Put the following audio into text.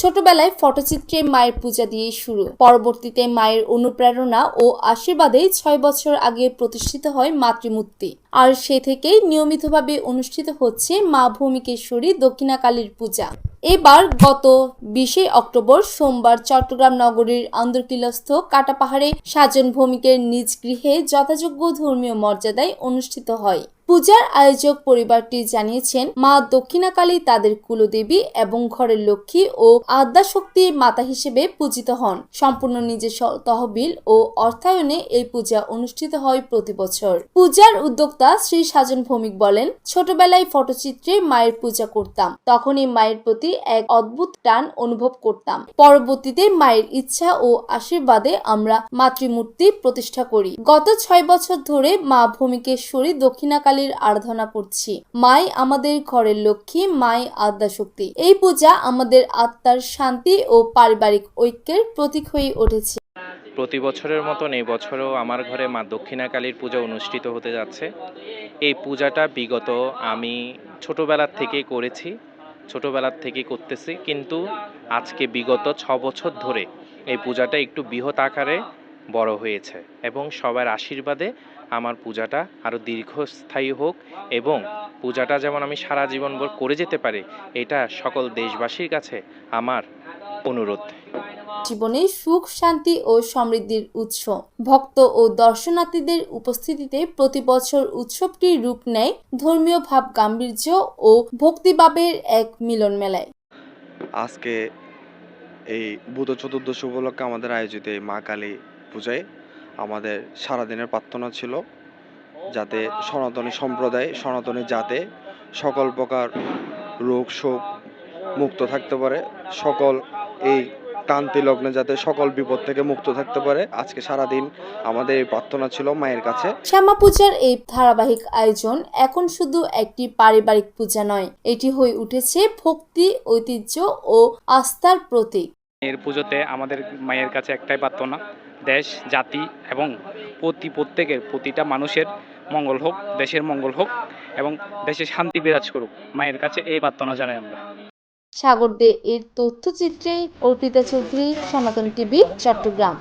ছোটবেলায় ফটোচিত্রে মায়ের পূজা দিয়ে শুরু। পরবর্তীতে মায়ের অনুপ্রেরণা ও আশীর্বাদে ছয় বছর আগে প্রতিষ্ঠিত হয় মাতৃমূর্তি। আর সে থেকেই নিয়মিতভাবে অনুষ্ঠিত হচ্ছে মা ভূমিকেশ্বরী দক্ষিণাকালীর পূজা। এবার গত বিশে অক্টোবর সোমবার চট্টগ্রাম নগরীর আন্দরকিলস্থ কাটাপাহাড়ে সাজন ভৌমিকের নিজ গৃহে যথাযোগ্য ধর্মীয় মর্যাদায় অনুষ্ঠিত হয়। পূজার আয়োজক পরিবারটি জানিয়েছেন, মা দক্ষিণাকালী তাদের কুলদেবী এবং ঘরের লক্ষ্মী ও আদ্যাশক্তির মাতা হিসেবে পূজিত হন। সম্পূর্ণ নিজস্ব তহবিল ও অর্থায়নে এই পূজা অনুষ্ঠিত হয় প্রতি বছর। পূজার উদ্যোক্তা শ্রী সাজন ভৌমিক বলেন, ছোটবেলায় ফটোচিত্রে মায়ের পূজা করতাম। তখনই মায়ের প্রতি এক অদ্ভুত টান অনুভব করতাম। পরবর্তীতে মায়ের ইচ্ছা ও আশীর্বাদে আমরা মাতৃমূর্তি প্রতিষ্ঠা করি। গত ছয় বছর ধরে মা ভূমিকেশ্বরী দক্ষিণাকালীর আরাধনা করছি। মাই আমাদের ঘরের লক্ষ্মী, মাই আদ্যাশক্তি। এই পূজা আমাদের আত্মার শান্তি ও পারিবারিক ঐক্যের প্রতীক হয়ে উঠেছে। প্রতি বছরের মতন এই বছরও আমার ঘরে মা দক্ষিণাকালীর পূজা অনুষ্ঠিত হতে যাচ্ছে। এই পূজাটা বিগত আমি ছোটোবেলার থেকেই করেছি, ছোটোবেলার থেকেই করতেছি। কিন্তু আজকে বিগত ছ বছর ধরে এই পূজাটা একটু বৃহৎ আকারে বড় হয়েছে এবং সবার আশীর্বাদে আমার পূজাটা আরও দীর্ঘস্থায়ী হোক এবং পূজাটা যেমন আমি সারা জীবনভর করে যেতে পারি এটা সকল দেশবাসীর কাছে আমার অনুরোধ। জীবনে সুখ শান্তি ও সমৃদ্ধির উৎস। ভক্ত ও দর্শনার্থীদের উপস্থিতিতে প্রতি বছর উৎসবটি রূপ নেয় ধর্মীয় ভাব গাম্ভীর্য ও ভক্তিভাবের এক মিলন মেলায়। আজকে এই বুধ চতুর্দশী উপলক্ষে আমাদের আয়োজিত এই মা কালী পূজায় আমাদের সারাদিনের প্রার্থনা ছিল যাতে সনাতনী সম্প্রদায় সনাতনী জাতে সকল প্রকার রোগ শোক মুক্ত থাকতে পারে সকল এই ক্রান্তি লগ্নে যাতে সকল বিপদ থেকে মুক্ত থাকতে পারে। আজকে সারাদিন আমাদের এই প্রার্থনা ছিল মায়ের কাছে। শ্যামা পূজার এই ধারাবাহিক আয়োজন এখন শুধু একটি পারিবারিক পূজা নয় এটি হয়ে উঠেছে ভক্তি ঐতিহ্য ও আস্থার প্রতীক। এর পুজোতে আমাদের মায়ের কাছে একটাই প্রার্থনা দেশ, জাতি এবং প্রতি প্রত্যেকের প্রতিটা মানুষের মঙ্গল হোক, দেশের মঙ্গল হোক এবং দেশে শান্তি বিরাজ করুক। মায়ের কাছে এই প্রার্থনা জানাই আমরা। সাগর দে এর তথ্যচিত্রে অর্পিতা চৌধুরী, সনাতন টিভি, চট্টগ্রাম।